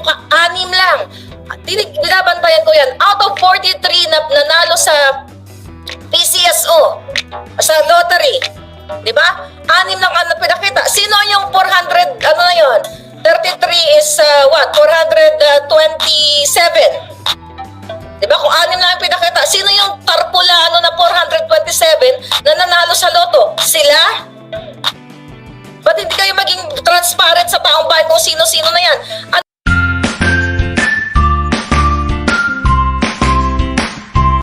mukha, anim lang. Tinig, binabantayan ko yan. Out of 43 na nanalo sa PCSO, sa lottery, di ba? Anim lang ang pinakita. Sino yung 400, ano na yun? 33 is uh, what? 427. Di ba? Kung anim lang ang pinakita, sino yung tarpula ano na 427 na nanalo sa loto? Sila? Ba't hindi kayo maging transparent sa taong bayan kung sino-sino na yan?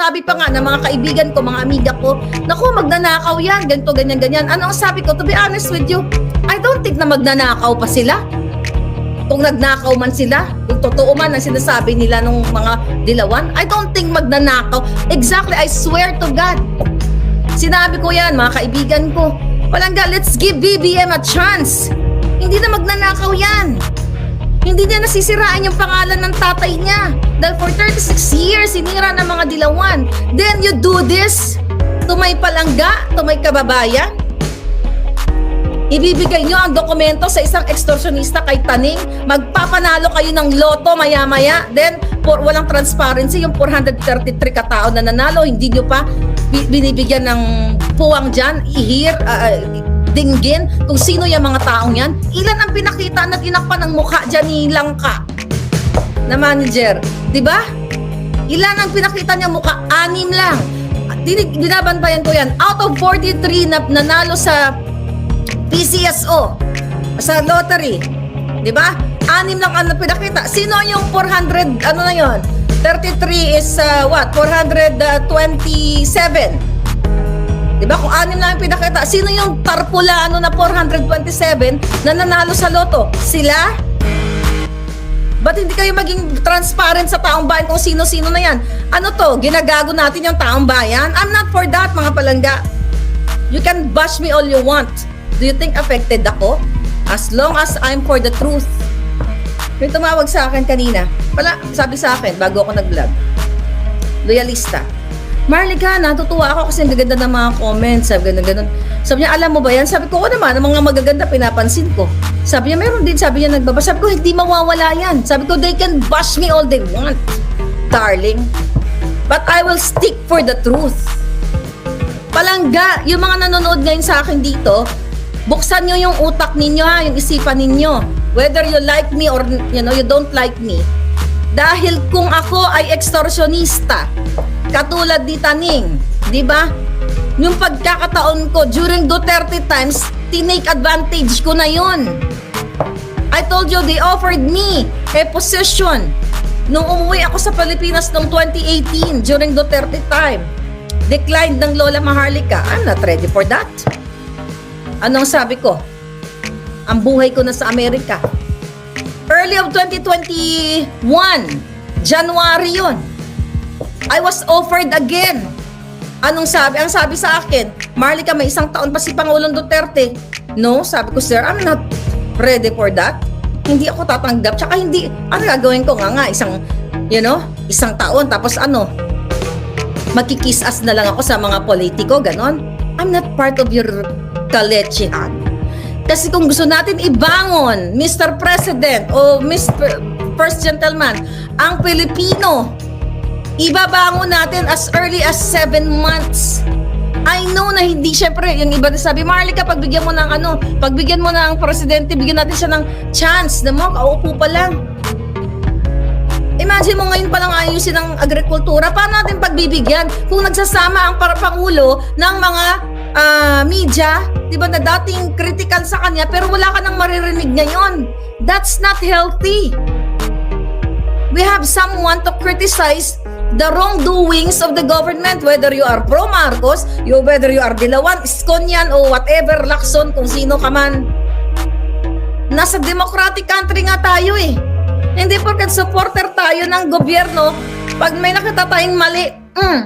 Sabi pa nga ng mga kaibigan ko, mga amiga ko, naku, magnanakaw yan, ganito, ganyan, ganyan. Ano ang sabi ko? To be honest with you, I don't think na magnanakaw pa sila. Kung nagnakaw man sila, kung totoo man ang sinasabi nila ng mga dilawan, I don't think magnanakaw. Exactly, I swear to God. Sinabi ko yan, mga kaibigan ko. Palangga, let's give BBM a chance. Hindi na magnanakaw yan. Hindi niya nasisiraan yung pangalan ng tatay niya. Dahil for 36 years, sinira ng mga dilawan. Then you do this to may palangga, to may kababayan. Ibibigay nyo ang dokumento sa isang extortionista kay Taning. Magpapanalo kayo ng loto maya-maya. Then, for, walang transparency. Yung 433 katao na nanalo, hindi nyo pa bi- binibigyan ng puwang dyan. I-hear, uh, dinggin kung sino yung mga taong yan. Ilan ang pinakita na tinakpan ng mukha dyan ni Langka na manager. Ba? Ilan ang pinakita niya mukha? Anim lang. Dinig, binabantayan ko yan. Out of 43 na nanalo sa PCSO sa lottery. 'Di ba? Anim lang ang pinakita. Sino yung 400 ano na 'yon? 33 is uh, what? 427. 'Di ba? Kung anim lang ang pinakita, sino yung tarpula ano na 427 na nanalo sa loto? Sila? Ba't hindi kayo maging transparent sa taong bayan kung sino-sino na yan? Ano to? Ginagago natin yung taong bayan? I'm not for that, mga palangga. You can bash me all you want. Do you think affected ako? As long as I'm for the truth. May tumawag sa akin kanina. Pala, sabi sa akin, bago ako nag-vlog. Loyalista. Marlika, natutuwa ako kasi ang gaganda ng mga comments. Sabi ganun, ganun. Sabi niya, alam mo ba yan? Sabi ko, oo naman, ang mga magaganda pinapansin ko. Sabi niya, meron din. Sabi niya, nagbaba. Sabi ko, hindi mawawala yan. Sabi ko, they can bash me all they want. Darling. But I will stick for the truth. Palangga, yung mga nanonood ngayon sa akin dito, buksan nyo yung utak ninyo ha, yung isipan ninyo. Whether you like me or you know, you don't like me. Dahil kung ako ay extortionista, katulad ni Taning, di ba? Yung pagkakataon ko during Duterte times, tinake advantage ko na yun. I told you, they offered me a position nung umuwi ako sa Pilipinas noong 2018 during Duterte time. Declined ng Lola Maharlika. I'm not ready for that. Anong sabi ko? Ang buhay ko na sa Amerika. Early of 2021, January yun. I was offered again. Anong sabi? Ang sabi sa akin, Marlica, may isang taon pa si Pangulong Duterte. No, sabi ko, sir, I'm not ready for that. Hindi ako tatanggap. Tsaka hindi, ano gagawin ko nga nga, isang, you know, isang taon. Tapos ano, magkikiss ass na lang ako sa mga politiko, ganon. I'm not part of your kalechihan. Kasi kung gusto natin ibangon, Mr. President o Mr. First Gentleman, ang Pilipino, ibabangon natin as early as 7 months. I know na hindi, syempre, yung iba na sabi, Marlica, pagbigyan mo ng ano, pagbigyan mo ng presidente, bigyan natin siya ng chance na mo, kaupo pa lang. Imagine mo ngayon palang ayusin ang agrikultura, paano natin pagbibigyan kung nagsasama ang para pangulo ng mga ah, media, 'di ba na dating critical sa kanya pero wala ka nang maririnig ngayon. That's not healthy. We have someone to criticize the wrongdoings of the government whether you are pro Marcos, you whether you are Dilawan, Iskonyan o whatever Lacson kung sino ka man. Nasa democratic country nga tayo eh. Hindi porket supporter tayo ng gobyerno, pag may nakita tayong mali, mm,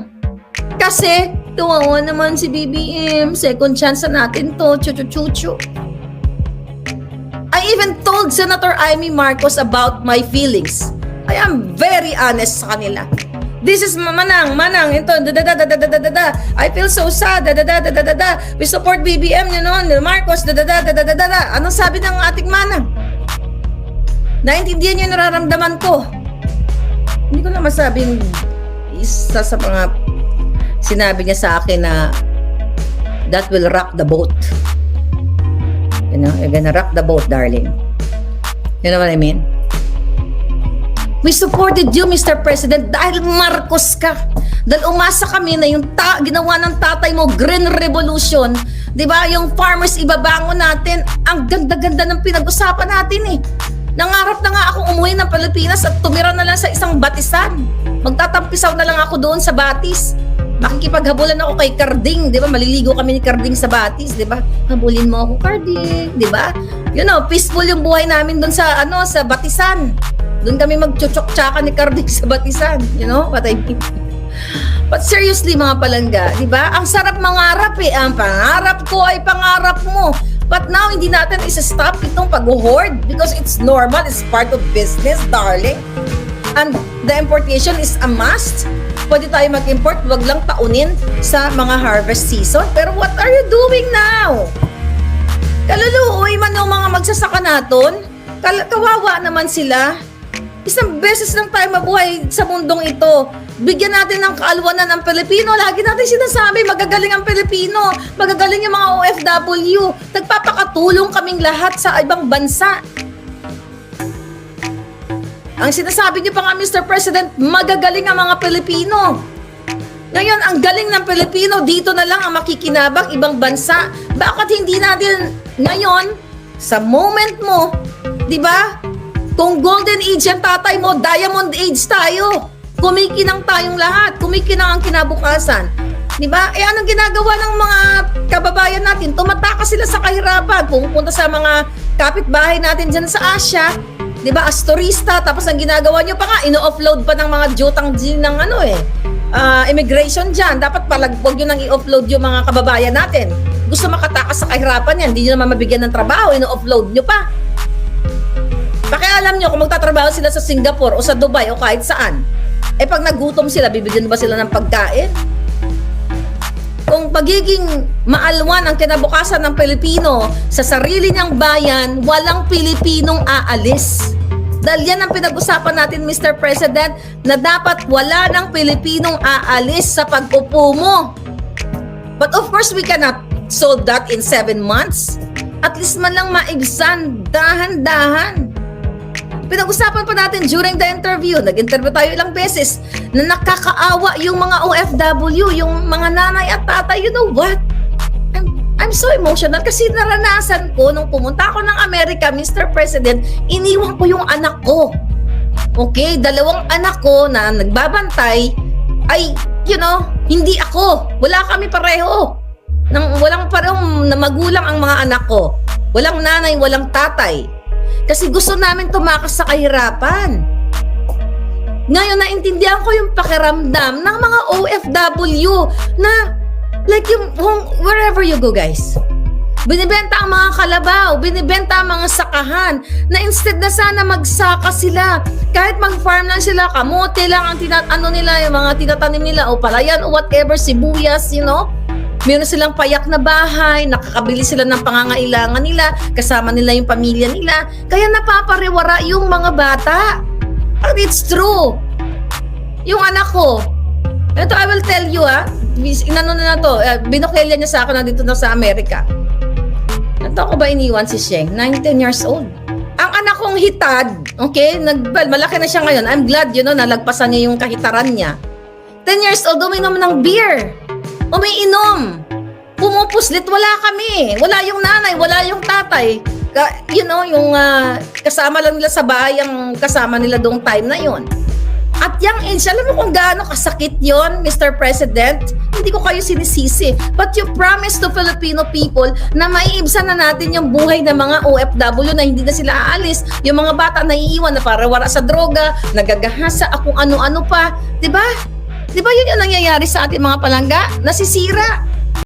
kasi tuwawa naman si BBM, second chance na natin to, chu-chu-chu-chu. I even told Senator Amy Marcos about my feelings. I am very honest sa kanila. This is manang, manang, ito, da da da da da da da da. I feel so sad, da da da da da da. We support BBM, you know, Marcos, da da da da da da da. Anong sabi ng ating manang? naintindihan niyo yung nararamdaman ko. Hindi ko na masabing isa sa mga sinabi niya sa akin na that will rock the boat. You know, you're gonna rock the boat, darling. You know what I mean? We supported you, Mr. President, dahil Marcos ka. Dahil umasa kami na yung ta- ginawa ng tatay mo, Green Revolution. Di ba? Yung farmers ibabangon natin. Ang ganda-ganda ng pinag-usapan natin eh. Nangarap na nga akong umuwi ng Pilipinas at tumira na lang sa isang batisan. Magtatampisaw na lang ako doon sa batis. Makikipaghabulan ako kay Carding, 'di ba? Maliligo kami ni Carding sa Batis, 'di ba? Habulin mo ako, Carding, 'di ba? You know, peaceful yung buhay namin doon sa ano, sa Batisan. Doon kami magchuchok-tsaka ni Carding sa Batisan, you know what I mean? But seriously mga palangga, 'di ba? Ang sarap mangarap eh. Ang pangarap ko ay pangarap mo. But now hindi natin isa-stop itong pag-hoard because it's normal, it's part of business, darling. And the importation is a must. Pwede tayo mag-import, wag lang taunin sa mga harvest season. Pero what are you doing now? Kaluluoy man ng mga magsasaka naton. Kawawa naman sila. Isang beses lang tayo mabuhay sa mundong ito. Bigyan natin ng kaalwanan ng Pilipino. Lagi natin sinasabi, magagaling ang Pilipino. Magagaling yung mga OFW. Nagpapakatulong kaming lahat sa ibang bansa. Ang sinasabi niyo pa nga, Mr. President, magagaling ang mga Pilipino. Ngayon, ang galing ng Pilipino, dito na lang ang makikinabang ibang bansa. Bakit hindi natin ngayon, sa moment mo, di ba? Kung golden age ang tatay mo, diamond age tayo. Kumikinang tayong lahat. Kumikinang ang kinabukasan. Di ba? Eh anong ginagawa ng mga kababayan natin? Tumatakas sila sa kahirapan. Pumupunta sa mga kapitbahay natin dyan sa Asia. Di ba? As turista. Tapos ang ginagawa nyo pa nga, ino-offload pa ng mga jutang ng ano eh. ah, immigration dyan. Dapat palagbog yun nang i-offload yung mga kababayan natin. Gusto makatakas sa kahirapan yan. Hindi nyo naman mabigyan ng trabaho. Ino-offload nyo pa. Pakialam nyo kung magtatrabaho sila sa Singapore o sa Dubai o kahit saan. Eh pag nagutom sila, bibigyan ba sila ng pagkain? Kung pagiging maalwan ang kinabukasan ng Pilipino sa sarili niyang bayan, walang Pilipinong aalis. Dahil yan ang pinag-usapan natin, Mr. President, na dapat wala ng Pilipinong aalis sa pag-upo mo. But of course, we cannot solve that in seven months. At least man lang maibsan, dahan-dahan. Pinag-usapan pa natin during the interview, nag-interview tayo ilang beses, na nakakaawa yung mga OFW, yung mga nanay at tatay, you know what? I'm, so emotional kasi naranasan ko nung pumunta ako ng Amerika, Mr. President, iniwan ko yung anak ko. Okay, dalawang anak ko na nagbabantay ay, you know, hindi ako. Wala kami pareho. Nang, walang parehong na magulang ang mga anak ko. Walang nanay, walang tatay. Kasi gusto namin tumakas sa kahirapan. Ngayon, naintindihan ko yung pakiramdam ng mga OFW na like yung home, wherever you go guys. Binibenta ang mga kalabaw, binibenta ang mga sakahan, na instead na sana magsaka sila, kahit mag-farm lang sila, kamote lang ang tinat ano nila, yung mga tinatanim nila, o palayan, o whatever, sibuyas, you know, Meron silang payak na bahay, nakakabili sila ng pangangailangan nila, kasama nila yung pamilya nila. Kaya napapariwara yung mga bata. And it's true. Yung anak ko, ito I will tell you ah, inano na to, uh, niya sa akin na dito na sa Amerika. Ito ko ba iniwan si Sheng? 19 years old. Ang anak kong hitad, okay, nag, well, malaki na siya ngayon. I'm glad, you know, nalagpasan niya yung kahitaran niya. 10 years old, uminom ng beer. Umiinom. Pumupuslit, wala kami. Wala yung nanay, wala yung tatay. Ka, you know, yung ah, kasama lang nila sa bahay ang kasama nila doong time na yon. At yung age, alam mo kung gaano kasakit yon, Mr. President? Hindi ko kayo sinisisi. But you promise to Filipino people na maiibsan na natin yung buhay ng mga OFW na hindi na sila aalis. Yung mga bata na iiwan na para wala sa droga, nagagahasa, kung ano-ano pa. ba? Di ba yun yung nangyayari sa ating mga palangga? Nasisira.